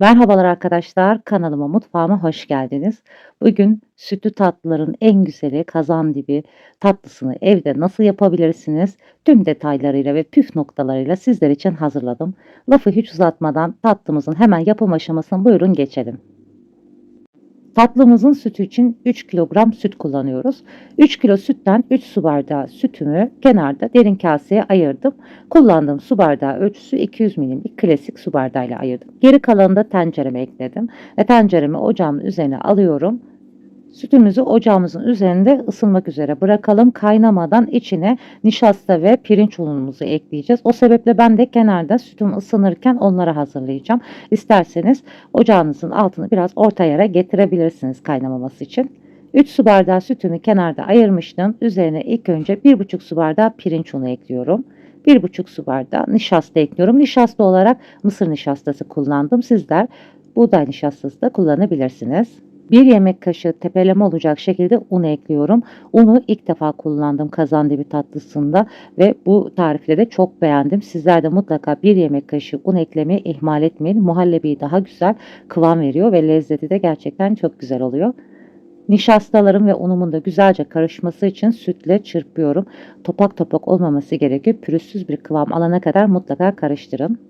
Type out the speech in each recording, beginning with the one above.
Merhabalar arkadaşlar, kanalıma, mutfağıma hoş geldiniz. Bugün sütlü tatlıların en güzeli kazandibi tatlısını evde nasıl yapabilirsiniz? Tüm detaylarıyla ve püf noktalarıyla sizler için hazırladım. Lafı hiç uzatmadan tatlımızın hemen yapım aşamasına buyurun geçelim. Tatlımızın sütü için 3 kilogram süt kullanıyoruz. 3 kilo sütten 3 su bardağı sütümü kenarda derin kaseye ayırdım. Kullandığım su bardağı ölçüsü 200 milimlik klasik su bardağıyla ayırdım. Geri kalanını da tencereme ekledim. Ve tenceremi ocağımın üzerine alıyorum. Sütümüzü ocağımızın üzerinde ısınmak üzere bırakalım. Kaynamadan içine nişasta ve pirinç unumuzu ekleyeceğiz. O sebeple ben de kenarda sütüm ısınırken onları hazırlayacağım. İsterseniz ocağınızın altını biraz orta yere getirebilirsiniz kaynamaması için. 3 su bardağı sütümü kenarda ayırmıştım. Üzerine ilk önce 1,5 su bardağı pirinç unu ekliyorum. 1,5 su bardağı nişasta ekliyorum. Nişasta olarak mısır nişastası kullandım. Sizler buğday nişastası da kullanabilirsiniz. 1 yemek kaşığı tepeleme olacak şekilde un ekliyorum. Unu ilk defa kullandım kazandibi tatlısında ve bu tarifle de çok beğendim. Sizler de mutlaka 1 yemek kaşığı un eklemeyi ihmal etmeyin. Muhallebi daha güzel kıvam veriyor ve lezzeti de gerçekten çok güzel oluyor. Nişastalarım ve unumun da güzelce karışması için sütle çırpıyorum. Topak topak olmaması gerekiyor. Pürüzsüz bir kıvam alana kadar mutlaka karıştırın.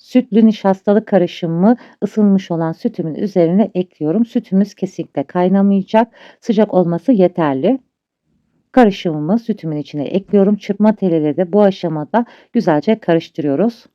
Sütlü nişastalı karışımımı ısınmış olan sütümün üzerine ekliyorum. Sütümüz kesinlikle kaynamayacak. Sıcak olması yeterli. Karışımımı sütümün içine ekliyorum. Çırpma teliyle de bu aşamada güzelce karıştırıyoruz.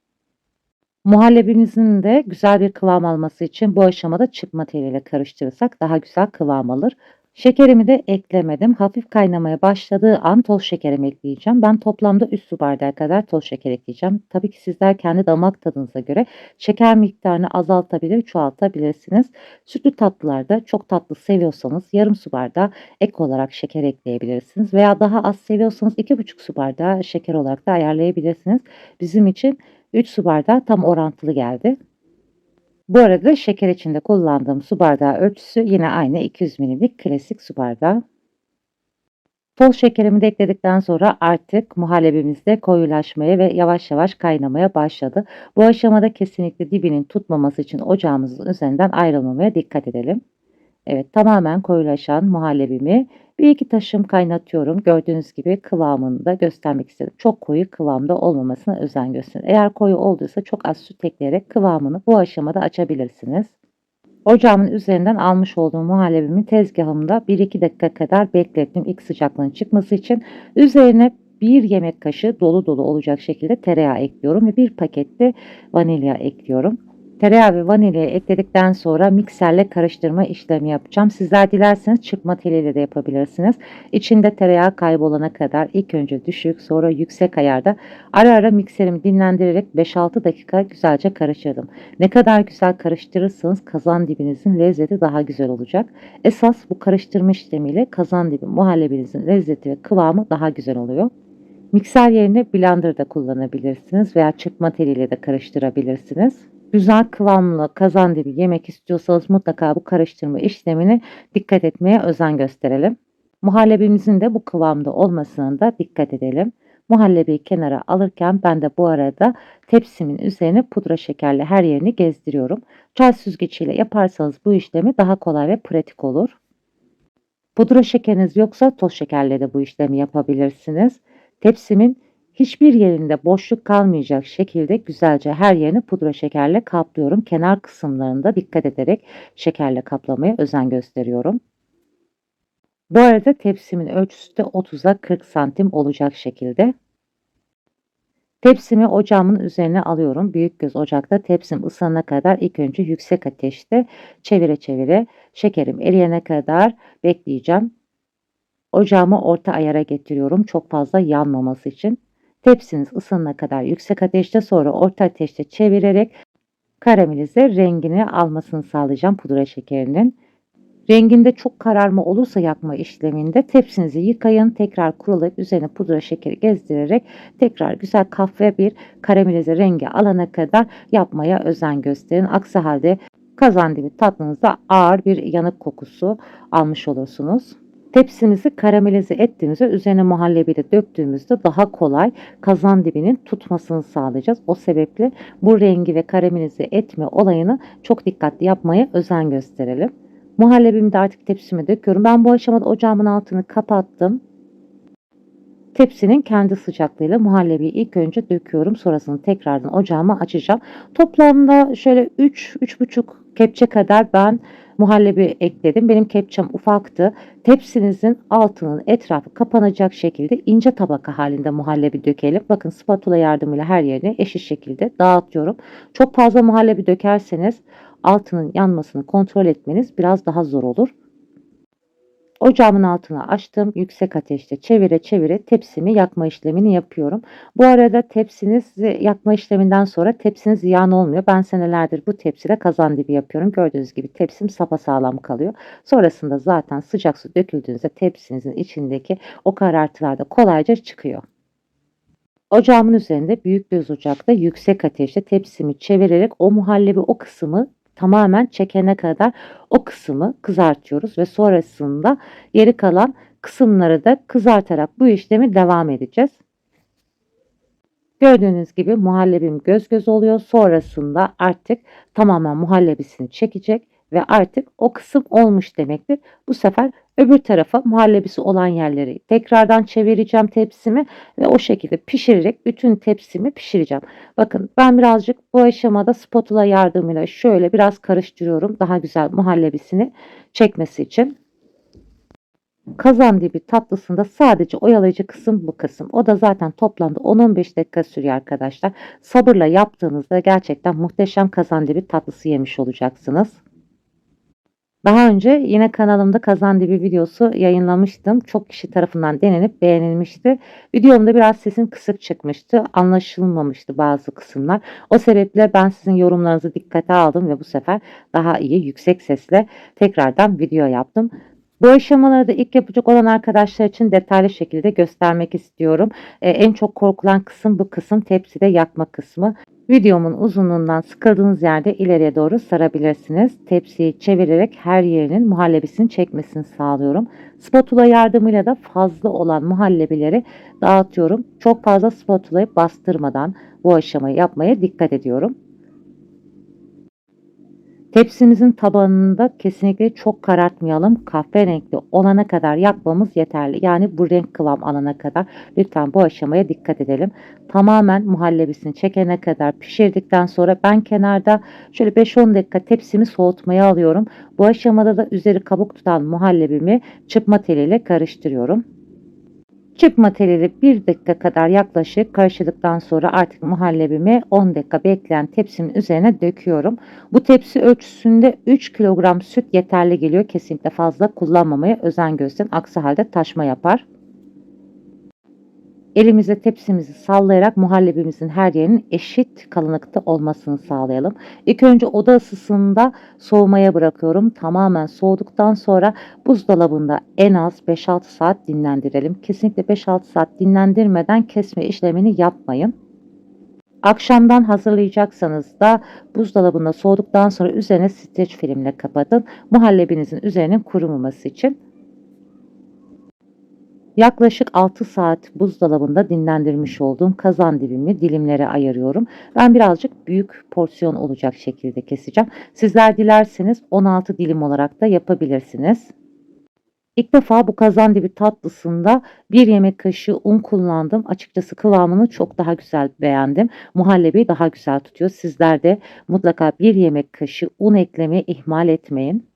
Muhallebimizin de güzel bir kıvam alması için bu aşamada çırpma teliyle karıştırırsak daha güzel kıvam alır. Şekerimi de eklemedim. Hafif kaynamaya başladığı an toz şekerimi ekleyeceğim. Ben toplamda 3 su bardağı kadar toz şeker ekleyeceğim. Tabii ki sizler kendi damak tadınıza göre şeker miktarını azaltabilir, çoğaltabilirsiniz. Sütlü tatlılarda çok tatlı seviyorsanız yarım su bardağı ek olarak şeker ekleyebilirsiniz. Veya daha az seviyorsanız 2,5 su bardağı şeker olarak da ayarlayabilirsiniz. Bizim için 3 su bardağı tam orantılı geldi. Bu arada şeker içinde kullandığım su bardağı ölçüsü yine aynı 200 ml'lik klasik su bardağı. Toz şekerimi de ekledikten sonra artık muhallebimiz de koyulaşmaya ve yavaş yavaş kaynamaya başladı. Bu aşamada kesinlikle dibinin tutmaması için ocağımızın üzerinden ayrılmamaya dikkat edelim. Evet tamamen koyulaşan muhallebimi bir iki taşım kaynatıyorum. Gördüğünüz gibi kıvamını da göstermek istedim. Çok koyu kıvamda olmamasına özen gösterin. Eğer koyu olduysa çok az süt ekleyerek kıvamını bu aşamada açabilirsiniz. Ocağımın üzerinden almış olduğum muhallebimi tezgahımda 1-2 dakika kadar beklettim ilk sıcaklığın çıkması için. Üzerine 1 yemek kaşığı dolu dolu olacak şekilde tereyağı ekliyorum ve 1 pakette vanilya ekliyorum. Tereyağı ve vanilyayı ekledikten sonra mikserle karıştırma işlemi yapacağım. Sizler dilerseniz çıkma teliyle de yapabilirsiniz. İçinde tereyağı kaybolana kadar ilk önce düşük sonra yüksek ayarda ara ara mikserimi dinlendirerek 5-6 dakika güzelce karıştırdım. Ne kadar güzel karıştırırsanız kazan dibinizin lezzeti daha güzel olacak. Esas bu karıştırma işlemiyle kazan dibi muhallebinizin lezzeti ve kıvamı daha güzel oluyor. Mikser yerine blender da kullanabilirsiniz veya çıkma teliyle de karıştırabilirsiniz güzel kıvamlı kazandibi yemek istiyorsanız mutlaka bu karıştırma işlemini dikkat etmeye özen gösterelim. Muhallebimizin de bu kıvamda olmasına da dikkat edelim. Muhallebiyi kenara alırken ben de bu arada tepsimin üzerine pudra şekerle her yerini gezdiriyorum. Çay süzgeciyle yaparsanız bu işlemi daha kolay ve pratik olur. Pudra şekeriniz yoksa toz şekerle de bu işlemi yapabilirsiniz. Tepsimin Hiçbir yerinde boşluk kalmayacak şekilde güzelce her yerini pudra şekerle kaplıyorum. Kenar kısımlarında dikkat ederek şekerle kaplamaya özen gösteriyorum. Bu arada tepsimin ölçüsü de 30'a 40 santim olacak şekilde. Tepsimi ocağımın üzerine alıyorum. Büyük göz ocakta tepsim ısınana kadar ilk önce yüksek ateşte çevire çevire şekerim eriyene kadar bekleyeceğim. Ocağımı orta ayara getiriyorum çok fazla yanmaması için. Tepsiniz ısınana kadar yüksek ateşte sonra orta ateşte çevirerek karamelize rengini almasını sağlayacağım pudra şekerinin. Renginde çok kararma olursa yakma işleminde tepsinizi yıkayın. Tekrar kurulayıp üzerine pudra şekeri gezdirerek tekrar güzel kahve bir karamelize rengi alana kadar yapmaya özen gösterin. Aksi halde kazandibi tatlınızda ağır bir yanık kokusu almış olursunuz. Tepsimizi karamelize ettiğimizde üzerine muhallebi de döktüğümüzde daha kolay kazan dibinin tutmasını sağlayacağız. O sebeple bu rengi ve karamelize etme olayını çok dikkatli yapmaya özen gösterelim. Muhallebimi de artık tepsime döküyorum. Ben bu aşamada ocağımın altını kapattım. Tepsinin kendi sıcaklığıyla muhallebiyi ilk önce döküyorum. Sonrasında tekrardan ocağımı açacağım. Toplamda şöyle 3-3,5 kepçe kadar ben muhallebi ekledim. Benim kepçem ufaktı. Tepsinizin altının etrafı kapanacak şekilde ince tabaka halinde muhallebi dökelim. Bakın spatula yardımıyla her yerine eşit şekilde dağıtıyorum. Çok fazla muhallebi dökerseniz altının yanmasını kontrol etmeniz biraz daha zor olur. Ocağımın altını açtım. Yüksek ateşte çevire çevire tepsimi yakma işlemini yapıyorum. Bu arada tepsiniz yakma işleminden sonra tepsiniz ziyan olmuyor. Ben senelerdir bu tepside kazan dibi yapıyorum. Gördüğünüz gibi tepsim sapasağlam kalıyor. Sonrasında zaten sıcak su döküldüğünde tepsinizin içindeki o karartılar da kolayca çıkıyor. Ocağımın üzerinde büyük göz ocakta yüksek ateşte tepsimi çevirerek o muhallebi o kısmı tamamen çekene kadar o kısmı kızartıyoruz ve sonrasında geri kalan kısımları da kızartarak bu işlemi devam edeceğiz. Gördüğünüz gibi muhallebim göz göz oluyor. Sonrasında artık tamamen muhallebisini çekecek ve artık o kısım olmuş demektir. Bu sefer öbür tarafa muhallebisi olan yerleri tekrardan çevireceğim tepsimi ve o şekilde pişirerek bütün tepsimi pişireceğim. Bakın ben birazcık bu aşamada spatula yardımıyla şöyle biraz karıştırıyorum daha güzel muhallebisini çekmesi için. Kazan dibi tatlısında sadece oyalayıcı kısım bu kısım. O da zaten toplamda 10-15 dakika sürüyor arkadaşlar. Sabırla yaptığınızda gerçekten muhteşem kazan dibi tatlısı yemiş olacaksınız. Daha önce yine kanalımda kazan dibi videosu yayınlamıştım. Çok kişi tarafından denenip beğenilmişti. Videomda biraz sesim kısık çıkmıştı. Anlaşılmamıştı bazı kısımlar. O sebeple ben sizin yorumlarınızı dikkate aldım ve bu sefer daha iyi yüksek sesle tekrardan video yaptım. Bu aşamaları da ilk yapacak olan arkadaşlar için detaylı şekilde göstermek istiyorum. Ee, en çok korkulan kısım bu kısım tepside yakma kısmı. Videomun uzunluğundan sıkıldığınız yerde ileriye doğru sarabilirsiniz. Tepsiyi çevirerek her yerinin muhallebisini çekmesini sağlıyorum. Spatula yardımıyla da fazla olan muhallebileri dağıtıyorum. Çok fazla spatulayı bastırmadan bu aşamayı yapmaya dikkat ediyorum. Tepsimizin tabanını kesinlikle çok karartmayalım. Kahverengi olana kadar yakmamız yeterli. Yani bu renk kıvam alana kadar lütfen bu aşamaya dikkat edelim. Tamamen muhallebisini çekene kadar pişirdikten sonra ben kenarda şöyle 5-10 dakika tepsimi soğutmaya alıyorum. Bu aşamada da üzeri kabuk tutan muhallebimi çıkma teliyle karıştırıyorum. Çıkma teliyle 1 dakika kadar yaklaşık karıştırdıktan sonra artık muhallebimi 10 dakika bekleyen tepsimin üzerine döküyorum. Bu tepsi ölçüsünde 3 kilogram süt yeterli geliyor. Kesinlikle fazla kullanmamaya özen gösterin. Aksi halde taşma yapar. Elimize tepsimizi sallayarak muhallebimizin her yerinin eşit kalınlıkta olmasını sağlayalım. İlk önce oda ısısında soğumaya bırakıyorum. Tamamen soğuduktan sonra buzdolabında en az 5-6 saat dinlendirelim. Kesinlikle 5-6 saat dinlendirmeden kesme işlemini yapmayın. Akşamdan hazırlayacaksanız da buzdolabında soğuduktan sonra üzerine streç filmle kapatın. Muhallebinizin üzerinin kurumaması için. Yaklaşık 6 saat buzdolabında dinlendirmiş olduğum kazan dibimi dilimlere ayırıyorum. Ben birazcık büyük porsiyon olacak şekilde keseceğim. Sizler dilerseniz 16 dilim olarak da yapabilirsiniz. İlk defa bu kazan dibi tatlısında bir yemek kaşığı un kullandım. Açıkçası kıvamını çok daha güzel beğendim. Muhallebi daha güzel tutuyor. Sizler de mutlaka bir yemek kaşığı un eklemeyi ihmal etmeyin.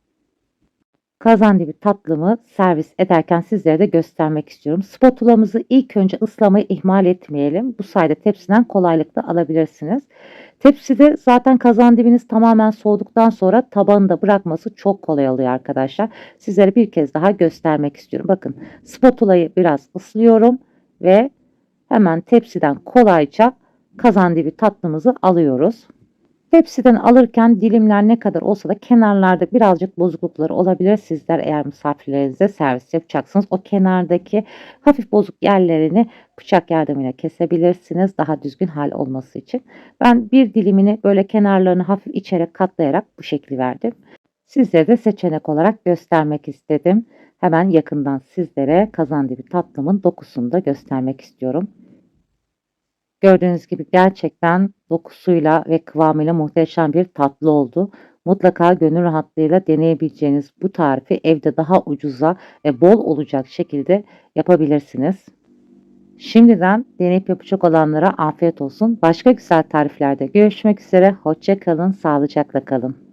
Kazandibi tatlımı servis ederken sizlere de göstermek istiyorum. Spatulamızı ilk önce ıslamayı ihmal etmeyelim. Bu sayede tepsiden kolaylıkla alabilirsiniz. Tepside zaten kazandibiniz tamamen soğuduktan sonra tabanında bırakması çok kolay oluyor arkadaşlar. Sizlere bir kez daha göstermek istiyorum. Bakın spatulayı biraz ıslıyorum ve hemen tepsiden kolayca kazandibi tatlımızı alıyoruz. Tepsiden alırken dilimler ne kadar olsa da kenarlarda birazcık bozuklukları olabilir. Sizler eğer misafirlerinize servis yapacaksınız o kenardaki hafif bozuk yerlerini bıçak yardımıyla kesebilirsiniz. Daha düzgün hal olması için. Ben bir dilimini böyle kenarlarını hafif içerek katlayarak bu şekli verdim. Sizlere de seçenek olarak göstermek istedim. Hemen yakından sizlere kazandibi tatlımın dokusunu da göstermek istiyorum. Gördüğünüz gibi gerçekten dokusuyla ve kıvamıyla muhteşem bir tatlı oldu. Mutlaka gönül rahatlığıyla deneyebileceğiniz bu tarifi evde daha ucuza ve bol olacak şekilde yapabilirsiniz. Şimdiden deneyip yapacak olanlara afiyet olsun. Başka güzel tariflerde görüşmek üzere. Hoşça kalın, sağlıcakla kalın.